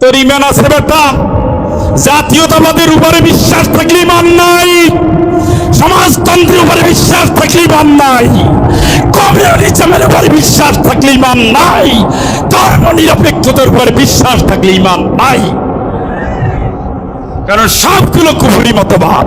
তোর ইমান আছে বেটা। জাতীয়তাবাদের উপরে বিশ্বাস থাকলে ইমান নাই। সমাজতন্ত্রের উপরে বিশ্বাস থাকলে ইমান নাই। কমিউনিজমের উপরে বিশ্বাস থাকলে ইমান নাই। ধর্ম নিরপেক্ষতার উপরে বিশ্বাস থাকলে ইমান নাই। কারণ সবগুলো কুফুরি মতবাদ।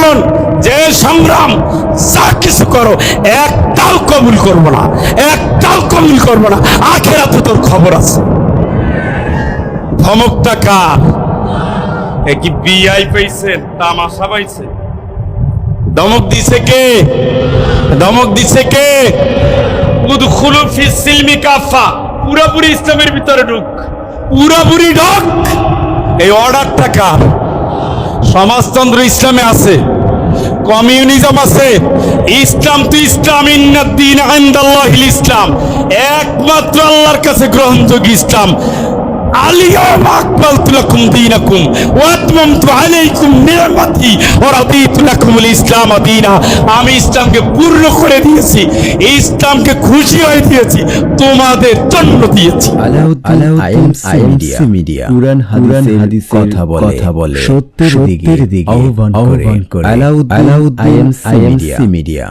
আন্দোলন যে সংগ্রাম যা কিছু করো, একটাও কবুল করব না, একটাও কবুল করব না। আখের আখেরাতে তোর খবর আছে। ধমকটা কার? এ কি বিআই পাইছেন তামাশা পাইছে? ধমক দিছে কে? ধমক দিছে কে? উদখুলু ফি সিলমি কাফা, পুরোপুরি ইসলামের ভিতরে ঢুক। পুরোপুরি ঢুক। এই অর্ডারটা কার? সমাজতন্ত্র ইসলামে আছে কমিউনিজম আছে ইসলাম তো ইসলাম ইসলাম। একমাত্র আল্লাহর কাছে গ্রহণযোগ্য ইসলাম। اليوم أكملت لكم دينكم وأتممت عليكم نعمتي ورضيت لكم الإسلام دينا আমি ইসলামকে পূর্ণ করে দিয়েছি ইসলামকে খুশি হয়ে দিয়েছি তোমাদের জন্য দিয়েছি Alauddin Alauddin IMC IMC media media Quran Quran হাদিসের হাদিসের কথা বলে কথা বলে সত্যের সত্যের দিকে দিকে আহ্বান আহ্বান করে করে Alauddin Alauddin IMC IMC media media